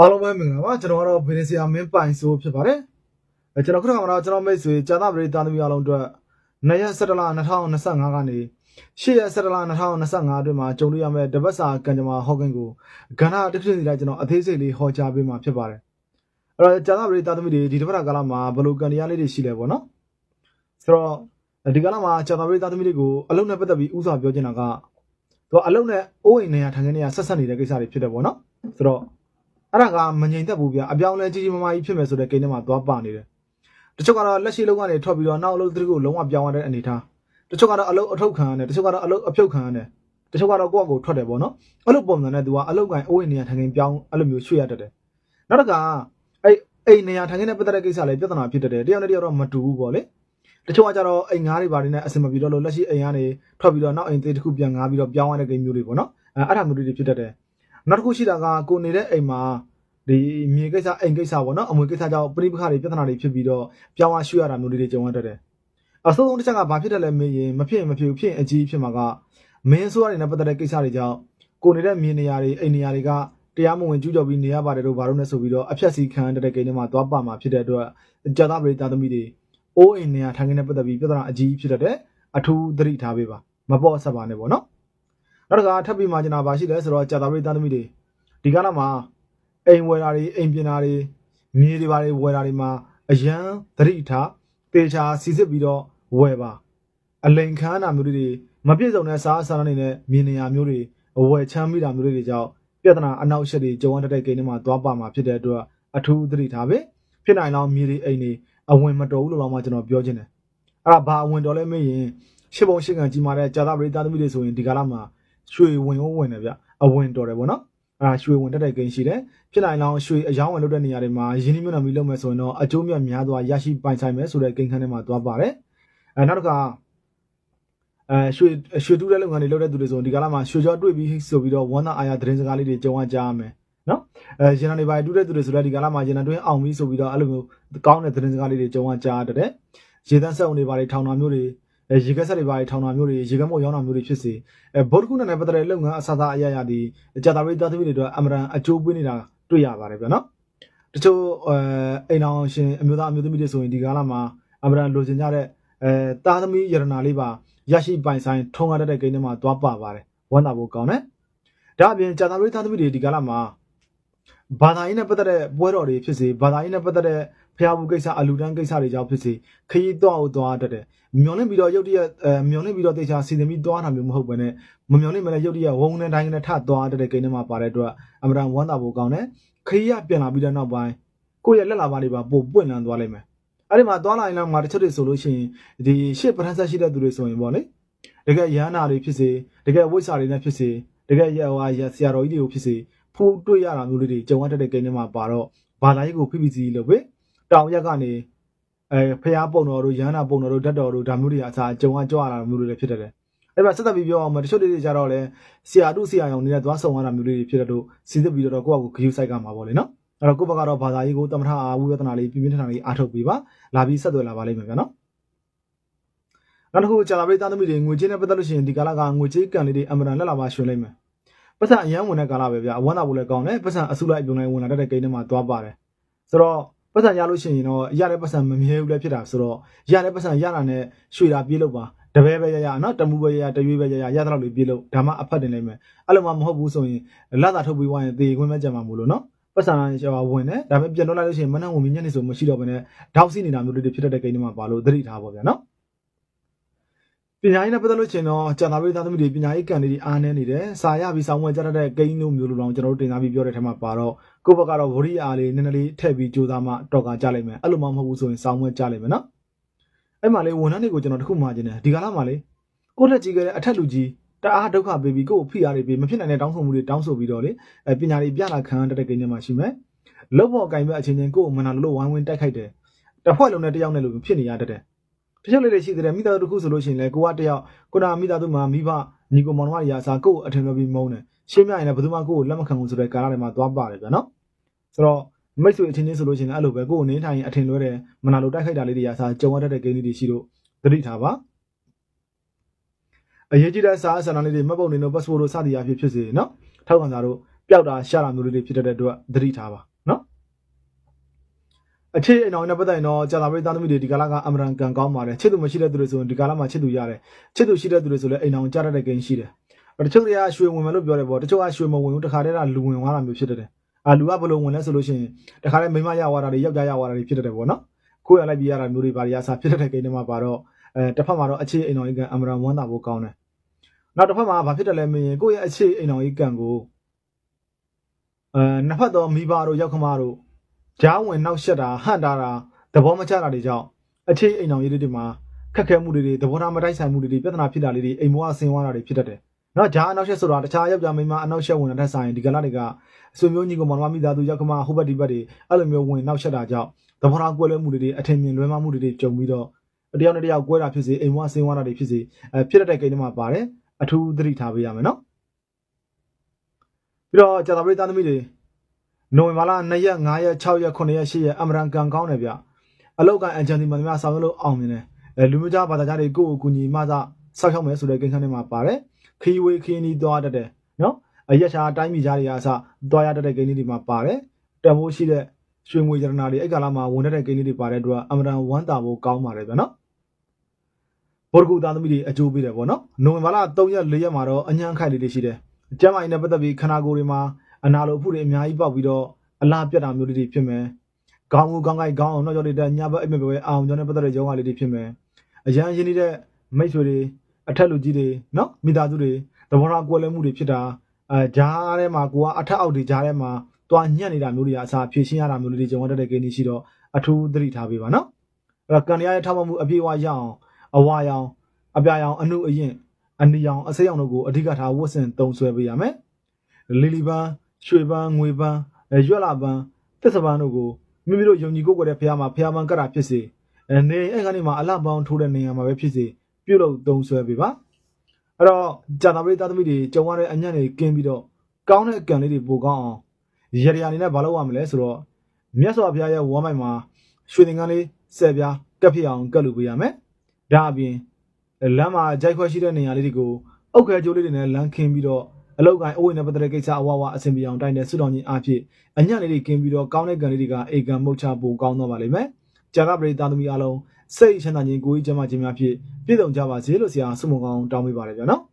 အားလုံးပဲမင်္ဂလာပါကျွန်တော်ကတော့ဗီဒီဆီယာမင်းပိုင်ဆိုဖြစ်ပါတယ်အဲကျွန်တော်ခုနကမှတော့ကျွန်တော်မိတ်ဆွေဇာတာပရိသတ်သမီးအားလုံးအတွက်2ရက်17လ2025ကနေ8ရက်17လ2025အတွင်းမှာကြုံတွေ့ရမယ့်တပတ်စာကံကြမ္မာဟော့ကင်ကိုကဏ္ဍတစ်ခုစီတိုင်းကျွန်တော်အသေးစိတ်လေးဟောကြားပေးမှာဖြစ်ပါတယ်အဲ့တော့ဇာတာပရိသတ်သမီးတွေဒီတပတ်ကာလမှာဘယ်လိုကံတရားလေးတွေရှိလဲပေါ့နော်ဆိုတော့ဒီကာလမှာဇာတာပရိသတ်သမီးတွေကိုအလုံးနဲ့ပတ်သက်ပြီးဥစွာပြောချင်တာကသူကအလုံးနဲ့အိုးအိမ်နေရထိုင်ခင်းနေရဆက်ဆက်နေတဲ့ကိစ္စတွေဖြစ်တယ်ပေါ့နော်ဆိုတော့ အဲ့ဒါကမငြိမ်သက်ဘူးဗျအပြောင်းလဲကြီးကြီးမားမားကြီးဖြစ်မယ်ဆိုတဲ့ကိန်းထဲမှာသွားပါနေတယ်တချို့ကတော့လက်ရှိလုံးကနေထွက်ပြီးတော့နောက်အလုပ်တစ်ခုလုံးဝပြောင်းရတဲ့အနေထားတချို့ကတော့အလုပ်အထုတ်ခံရတယ်တချို့ကတော့အလုပ်အပြုတ်ခံရတယ်တချို့ကတော့ကိုယ့်အကိုထွက်တယ်ပေါ့နော်အဲ့လိုပုံစံနဲ့သူကအလုပ်ကန်အိုးအိမ်နေရာထိုင်ခင်းပြောင်းအဲ့လိုမျိုးရွှေ့ရတတ်တယ်နောက်တစ်ခါအဲ့အိမ်နေရာထိုင်ခင်းနဲ့ပတ်သက်တဲ့ကိစ္စလေးပြဿနာဖြစ်တတ်တယ်တယောက်နဲ့တယောက်တော့မတူဘူးပေါ့လေတချို့ကကြတော့အိမ်ငားတွေဘာတွေနဲ့အဆင်မပြေတော့လို့လက်ရှိအိမ်ကနေထွက်ပြီးတော့နောက်အိမ်သေးတစ်ခုပြန်ငားပြီးတော့ပြောင်းရတဲ့ကိန်းမျိုးတွေပေါ့နော်အဲအဲ့ဒါမျိုးတွေဖြစ်တတ်တယ် နောက်တစ်ခုရှိတာကကိုနေတဲ့အိမ်မှာဒီမြေကိစ္စအိမ်ကိစ္စပေါ့နော်အမွေကိစ္စကြောင့်ပြိပခါတွေပြဿနာတွေဖြစ်ပြီးတော့ပြောင်းအားရွှေ့ရတာမျိုးလေးတွေကြုံရတတ်တယ်အဆိုးဆုံးတစ်ချက်ကဘာဖြစ်တယ်လဲမေးရင်မဖြစ်ရင်မဖြစ်ဘူးဖြစ်ရင်အကြီးဖြစ်မှာကမင်းဆိုးရတဲ့ပတ်သက်တဲ့ကိစ္စတွေကြောင့်ကိုနေတဲ့မြေနေရာတွေအိမ်နေရာတွေကတရားမဝင်ကျူးကျော်ပြီးနေရပါတယ်လို့ဘာလို့လဲဆိုပြီးတော့အဖြတ်စီခံရတဲ့ကိန်းတွေမှာသွားပါမှာဖြစ်တဲ့အတွက်ကြာသားပရိသတ်သမီးတွေအိုးအိမ်နေရာထိုင်ခင်းတဲ့ပတ်သက်ပြီးပြဿနာအကြီးဖြစ်တတ်တယ်အထူးသတိထားပေးပါမပေါ့ဆက်ပါနဲ့ပေါ့နော် နောက်တစ်ခါထပ်ပြီးမှကျွန်တော်ဗာရှိလဲဆိုတော့ကြာသားပရိသတ်သမီးတွေဒီကနေ့မှာအိမ်ဝယ်တာတွေအိမ်ပြင်တာတွေမြေတွေပါတွေဝယ်တာတွေမှာအရန်သတိထားတေချာစီစစ်ပြီးတော့ဝယ်ပါအလိန်ခမ်းတာမျိုးတွေမပြည့်စုံတဲ့စားအစာတွေနဲ့မြေနေရာမျိုးတွေဝယ်ချမ်းမိတာမျိုးတွေကြောင့်ပြဿနာအနောက်ရှက်တွေကြုံရတဲ့ကိန်းတွေမှာသွားပါမှာဖြစ်တဲ့အတွက်အထူးသတိထားပဲဖြစ်နိုင်တော့မြေတွေအိမ်တွေအဝင်မတော်ဘူးလို့တော့မှကျွန်တော်ပြောချင်တယ်အဲ့ဒါဘာအဝင်တော်လဲမေးရင်ရှစ်ပုံရှစ်ကန်ကြီးမာတဲ့ဂျာတာပရိသတ်သမီးတွေဆိုရင်ဒီကာလမှာ ရွှေဝင်ရောဝင်တယ်ဗျအဝင်တော်တယ်ဗောနော်အဲ့ဒါရွှေဝင်တက်တဲ့ကိန်းရှိတယ်ဖြစ်နိုင်လောင်ရွှေအယောင်းဝင်လုပ်တဲ့နေရာတွေမှာရင်းနှီးမြှုပ်နှံပြီးလုပ်မယ်ဆိုရင်တော့အကျိုးမြတ်များစွာရရှိပိုင်ဆိုင်မယ်ဆိုတဲ့ကိန်းခန်းထဲမှာသွားပါတယ်အဲနောက်တစ်ခါအဲရွှေရွှေတူးတဲ့လုပ်ငန်းတွေလုပ်တဲ့သူတွေဆိုရင်ဒီကာလမှာရွှေကြောတွေ့ပြီးဆိုပြီးတော့ဝမ်းသာအားရသတင်းစကားလေးတွေကြုံရကြရမယ်နော်အဲရင်နံတွေပါတူးတဲ့သူတွေဆိုတော့ဒီကာလမှာရင်နံတွင်းအောင်ပြီးဆိုပြီးတော့အဲ့လိုမျိုးကောင်းတဲ့သတင်းစကားလေးတွေကြုံရကြရတဲ့ရေသန့်ဆက်ုံတွေပါတွေထောင်တာမျိုးတွေ အဲရေကက်ဆက်တွေပါတွေထောင်တာမျိုးတွေရေကက်မို့ရောင်းတာမျိုးတွေဖြစ်စေအဲဗုဒ္ဓခုနဲ့ပတ်သက်တဲ့လုပ်ငန်းအစအအရရဒီကြာတာပရိသတ်သမီးတွေအတွက်အမရန်အကျိုးပေးနေတာတွေ့ရပါတယ်ဗျာနော်တချို့အဲအိမ်အောင်ရှင်အမျိုးသားအမျိုးသမီးတွေဆိုရင်ဒီကာလမှာအမရန်လိုချင်ကြတဲ့အဲတာသမီယရနာလေးပါရရှိပိုင်ဆိုင်ထုံးကားတတ်တဲ့ကိန်းတွေမှာသွားပါပါတယ်ဝမ်းသာဖို့ကောင်းတယ်ဒါအပြင်ဂျာတာရီသားသမီးတွေဒီကာလမှာဘာသာရေးနဲ့ပတ်သက်တဲ့ပွဲတော်တွေဖြစ်စေဘာသာရေးနဲ့ပတ်သက်တဲ့ ဖျားဘူးကိစ္စအလူတန်းကိစ္စတွေကြောင့်ဖြစ်စေခရီးတော့အောင်သွားတတ်တယ်မျောလင့်ပြီးတော့ရုတ်တရက်အဲမျောလင့်ပြီးတော့တေချာစီစဉ်ပြီးသွားတာမျိုးမဟုတ်ဘဲနဲ့မမျောလင့်မလဲရုတ်တရက်ဝုံနဲ့တိုင်းနဲ့ထသွားတတ်တဲ့ကိန်းတွေမှာပါတဲ့အတွက်အမရန်ဝမ်းသာဖို့ကောင်းတယ်ခရီးရပြန်လာပြီးတဲ့နောက်ပိုင်းကိုယ့်ရဲ့လက်လာပါတွေပါပို့ပွင့်လန်းသွားလိမ့်မယ်အဲ့ဒီမှာသွားလာရင်လည်းမှာတစ်ချက်တွေဆိုလို့ရှိရင်ဒီရှစ်ပထန်းဆက်ရှိတဲ့သူတွေဆိုရင်ပေါ့လေတကယ်ရဟနာတွေဖြစ်စေတကယ်ဝိစာတွေနဲ့ဖြစ်စေတကယ်ရဟွာရဆရာတော်ကြီးတွေကိုဖြစ်စေဖူးတွေ့ရတာမျိုးလေးတွေကြုံရတတ်တဲ့ကိန်းတွေမှာပါတော့ဘာသာရေးကိုဖိဖိစီလို့ပဲ တောင်ရက်ကနေအဲဖျားပုံတော်တို့ရဟနာပုံတော်တို့ဓာတ်တော်တို့ဒါမျိုးတွေအစားကြုံရကြွရတာမျိုးတွေဖြစ်တတ်တယ်အဲ့ဒါဆက်သက်ပြီးပြောအောင်မတချို့တွေကြတော့လဲဆရာတုဆရာရောင်နေတဲ့သွားဆောင်ရတာမျိုးလေးတွေဖြစ်တဲ့တို့စီစစ်ပြီးတော့ကိုယ့်အကူဂယူဆိုင်ကမှာပေါ့လေနော်အဲ့တော့ကိုယ့်ဘက်ကတော့ဘာသာရေးကိုတမထအာဝိပဿနာလေးပြင်းပြင်းထန်ထန်လေးအားထုတ်ပေးပါလာပြီးဆက်သွယ်လာပါလိမ့်မယ်ဗျာနော်နောက်တစ်ခုကြာလာပြည်သားသမီးတွေငွေကြေးနဲ့ပတ်သက်လို့ရှိရင်ဒီကာလကငွေကြေးကန်လေးတွေအမှန်တန်လက်လာပါရှင်လိမ့်မယ်ပတ်စံအရန်ဝင်တဲ့ကာလပဲဗျာအဝမ်းသာဖို့လည်းကောင်းတယ်ပတ်စံအစုလိုက်ပြုံလိုက်ဝင်လာတတ်တဲ့ကိန်းတွေမှာသွားပါတယ်ဆိုတော့ ပတ်စံရလို့ရှိရင်တော့ရတဲ့ပတ်စံမမြဲဘူးလည်းဖြစ်တာဆိုတော့ရတဲ့ပတ်စံရတာနဲ့ရွှေတာပြေးလို့ပါတပဲပဲရရနော်တမှုပဲရရတရွေးပဲရရရတဲ့လောက်လေးပြေးလို့ဒါမှအဖတ်တင်လိုက်မယ်အဲ့လိုမှမဟုတ်ဘူးဆိုရင်လာတာထုတ်ပြီးွားရင်သေခွင့်မဲ့ကြမှာမို့လို့နော်ပတ်စံရှောဝင်တယ်ဒါပေမဲ့ပြန်တော့လိုက်လို့ရှိရင်မနှံဝင်မြညနေဆိုမရှိတော့ဘဲနဲ့တောက်စီနေတာမျိုးလေးတွေဖြစ်တတ်တဲ့ကိန်းတွေမှာပါလို့သတိထားပါဗျာနော် ပညာရေးနဲ့ပတ်သက်လို့ရှိရင်တော့ကျန်တာပြည်သားသမီးတွေပညာရေးကန်တွေအားနည်းနေတယ်စာရပြီးစောင်းဝဲကြတတ်တဲ့ကိန်းလိုမျိုးလိုတော့ကျွန်တော်တို့တင်စားပြီးပြောတဲ့ထဲမှာပါတော့ကိုယ့်ဘက်ကတော့ဝရိအားလေးနည်းနည်းလေးထည့်ပြီးကြိုးစားမှတော့ကကြလိုက်မယ်အဲ့လိုမှမဟုတ်ဘူးဆိုရင်စောင်းဝဲကြလိုက်မယ်နော်အဲ့မှာလေဝန်ထမ်းတွေကိုကျွန်တော်တခုမှာခြင်းတယ်ဒီကလာမှာလေကိုယ့်လက်ကြီးကလည်းအထက်လူကြီးတအားဒုက္ခပေးပြီးကိုယ့်ကိုဖိအားတွေပေးမဖြစ်နိုင်တဲ့တောင်းဆိုမှုတွေတောင်းဆိုပြီးတော့လေအဲပညာတွေပြလာခံရတဲ့ကိန်းတွေမှာရှိမယ်လုတ်ဖို့အကင်ပဲအချင်းချင်းကိုယ့်ကိုမနာလို့ဝိုင်းဝန်းတိုက်ခိုက်တယ်တစ်ဖွဲ့လုံးနဲ့တယောက်နဲ့လို့ဖြစ်နေရတတ်တယ် တချို့လေးတွေရှိတယ်မိသားစုတစ်ခုဆိုလို့ရှိရင်လေကိုကတယောက်ကိုနာမိသားစုမှာမိဘညီကိုမောင်နှမတွေရာစားကိုယ့်ကိုအထင်လွဲပြီးမုန်းတယ်ရှင်းပြရင်လည်းဘယ်သူမှကိုယ့်ကိုလက်မခံဘူးဆိုတဲ့ကာလတွေမှာသွားပါတယ်ဗျာနော်ဆိုတော့မိတ်ဆွေအချင်းချင်းဆိုလို့ရှိရင်အဲ့လိုပဲကိုယ့်ကိုနင်းထိုင်ရင်အထင်လွဲတယ်မနာလို့တိုက်ခိုက်တာလေးတွေရာစားကြုံရတတ်တဲ့ကိန်းလေးတွေရှိလို့သတိထားပါအရေးကြီးတဲ့စာအဆန္ဒလေးတွေမှတ်ပုံတွေတို့ passport တို့စသည်အဖြစ်ဖြစ်စေနော်ထောက်ခံစာတို့ပြပျောက်တာရှာတာမျိုးလေးတွေဖြစ်တတ်တဲ့အတွက်သတိထားပါနော် အခြေအိမ်အောင်နဲ့ပတ်သက်ရင်တော့ကြာသာပရိသတ်သမီးတွေဒီကာလကအမရန်ကန်ကောင်းပါတယ်ချစ်သူမရှိတဲ့သူတွေဆိုရင်ဒီကာလမှာချစ်သူရတယ်ချစ်သူရှိတဲ့သူတွေဆိုလည်းအိမ်အောင်ကြားတတ်တဲ့ကိန်းရှိတယ်တချို့တွေကရွှေဝင်မယ်လို့ပြောတယ်ပေါ့တချို့ကရွှေမဝင်ဘူးတခါတည်းကလူဝင်သွားတာမျိုးဖြစ်တတ်တယ်အာလူကဘယ်လိုဝင်လဲဆိုလို့ရှိရင်တခါတည်းမိမရသွားတာတွေယောက်ျားရသွားတာတွေဖြစ်တတ်တယ်ပေါ့နော်ကိုယ်ရလိုက်ပြီးရတာမျိုးတွေပါရအစားဖြစ်တတ်တဲ့ကိန်းတွေမှာပါတော့အဲတစ်ဖက်မှာတော့အခြေအိမ်အောင်ကြီးကအမရန်ဝမ်းသာဖို့ကောင်းတယ်နောက်တစ်ဖက်မှာဘာဖြစ်တယ်လဲမင်းကိုယ့်ရဲ့အခြေအိမ်အောင်ကြီးကန်ကိုအဲနှစ်ဖက်တော့မိဘတို့ရောက်ခမတို့ ဂျားဝင်နောက်ဆက်တာဟန့်တာတာသဘောမကျတာတွေကြောင့်အခြေအိမ်အောင်ကြီးတွေမှာခက်ခဲမှုတွေတွေသဘောထားမတိုက်ဆိုင်မှုတွေပြဿနာဖြစ်တာလေးတွေအိမ်ဘဝဆင်းသွားတာတွေဖြစ်တတ်တယ်နော်ဂျားအနောက်ဆက်ဆိုတာတခြားယောက်ျားမိန်းမအနောက်ဆက်ဝင်တဲ့ဆိုင်ဒီကလာတွေကအဆွေမျိုးညီကောင်မောင်နှမမိသားစုရောက်ခမဟိုဘက်ဒီဘက်တွေအဲ့လိုမျိုးဝင်နောက်ဆက်တာကြောင့်သဘောထားကွဲလွဲမှုတွေအထင်မြင်လွဲမှားမှုတွေကြုံပြီးတော့တယောက်နဲ့တယောက်ကွဲတာဖြစ်စေအိမ်ဘဝဆင်းသွားတာတွေဖြစ်စေအဲဖြစ်တတ်တဲ့ကိန်းတွေမှာပါတယ်အထူးသတိထားပေးရမယ်နော်ပြီးတော့ကြာသပတေးသားသမီးတွေ နိုဝင်ဘာလ2ရက်5ရက်6ရက်9ရက်10ရက်အမရန်ကန်ကောင်းတယ်ဗျအလောက်ကန်အန်ဂျန်ဒီမန်များဆောင်ရွက်လို့အောင်မြင်တယ်အဲလူမျိုးသားဘာသာကြားတွေကိုယ့်ကိုကူညီမှသာဆောက်ရှောက်မယ်ဆိုတဲ့ကိန်းခန်းတွေမှာပါတယ်ခီဝေးခီနီသွားတတ်တယ်နော်အရက်ချာတိုင်းပြည်ကြားတွေအားစသွားရတတ်တဲ့ကိန်းလေးတွေမှာပါတယ်တန်ဖိုးရှိတဲ့ရွှေငွေရတနာတွေအဲ့ကာလမှာဝင်တတ်တဲ့ကိန်းလေးတွေပါတဲ့အတွက်အမရန်ဝမ်းတာဖို့ကောင်းပါတယ်ဗျနော်ဘော်ကူသားသမီးတွေအကျိုးပေးတယ်ပေါ့နော်နိုဝင်ဘာလ3ရက်4ရက်မှာတော့အညံခိုက်လေးတွေရှိတယ်ကျမ်းမာရေးနဲ့ပတ်သက်ပြီးခန္ဓာကိုယ်တွေမှာ အနာလိုအဖို့တွေအများကြီးပေါက်ပြီးတော့အလားပြတ်တာမျိုးတွေဖြစ်မယ်။ခေါင်းကိုကောင်းကိုက်ခေါင်းအောင်တော့ကြော်တဲ့ညဘက်အိမ်မက်ပဲအောင်ကြောင့်နဲ့ပတ်သက်တဲ့ယောဂလေးတွေဖြစ်မယ်။အရန်ရင်းနေတဲ့မိတ်ဆွေတွေအထက်လူကြီးတွေနော်မိသားစုတွေသဘောထားကွဲလွဲမှုတွေဖြစ်တာအဲဂျားထဲမှာကိုကအထက်အောက်တွေဂျားထဲမှာတွားညံ့နေတာမျိုးတွေအစားဖြည့်ရှင်းရတာမျိုးတွေကြုံရတဲ့ကိန်းရှိတော့အထူးသတိထားပေးပါနော်။အဲ့တော့ကန်ရရဲ့ထောက်ပံ့မှုအပြည့်အဝရအောင်အဝါရောင်အပြာရောင်အနုအရင်အနီရောင်အစိမ်းရောင်တို့ကိုအဓိကထားဝတ်ဆင်သုံးဆွဲပေးရမယ်။လီလီပန်း ရွှေပန်းငွေပန်းရွက်လာပန်းသစ္စာပန်းတို့ကိုမိမိတို့ယုံကြည်ကိုယ်ကိုယ်တဲ့ဖះမှာဖះပန်းကတာဖြစ်စေအနေအဲ့ကနေမှာအလှပေါင်းထိုးတဲ့နေရာမှာပဲဖြစ်စေပြုတ်လို့သုံးဆွဲပေးပါအဲ့တော့ဂျာတာပရိသတ်သမီးတွေကြုံရတဲ့အညံ့တွေကင်းပြီးတော့ကောင်းတဲ့အကံလေးတွေပိုကောင်းအောင်ရရအနေနဲ့မလုပ်ရမလဲဆိုတော့မြတ်စွာဘုရားရဲ့ဝမ်းမိုက်မှာရွှေသင်္ကန်းလေးဆယ်ပြားကပ်ဖြစ်အောင်ကပ်လို့ပေးရမယ်ဒါအပြင်လမ်းမှာကြိုက်ခွက်ရှိတဲ့နေရာလေးတွေကိုအုတ်ခဲကြိုးလေးတွေနဲ့လမ်းခင်းပြီးတော့ အလောက်ကိုင်းအဝိနဲ့ပတ်သက်တဲ့ကိစ္စအဝဝအဆင်ပြေအောင်တိုင်းတဲ့ဆုတောင်းခြင်းအဖြစ်အညံ့လေးတွေကင်းပြီးတော့ကောင်းတဲ့ကံလေးတွေကအေကံမုတ်ချပို့ကောင်းတော့ပါလိမ့်မယ်။ကြာကပရိသတ်သမီးအလုံးစိတ်ချမ်းသာခြင်းကိုယ်ကြီးကျမ်းမာခြင်းများဖြင့်ပြည့်စုံကြပါစေလို့ဆရာဆုမွန်ကောင်းတောင်းပေးပါရစေဗျာနော်။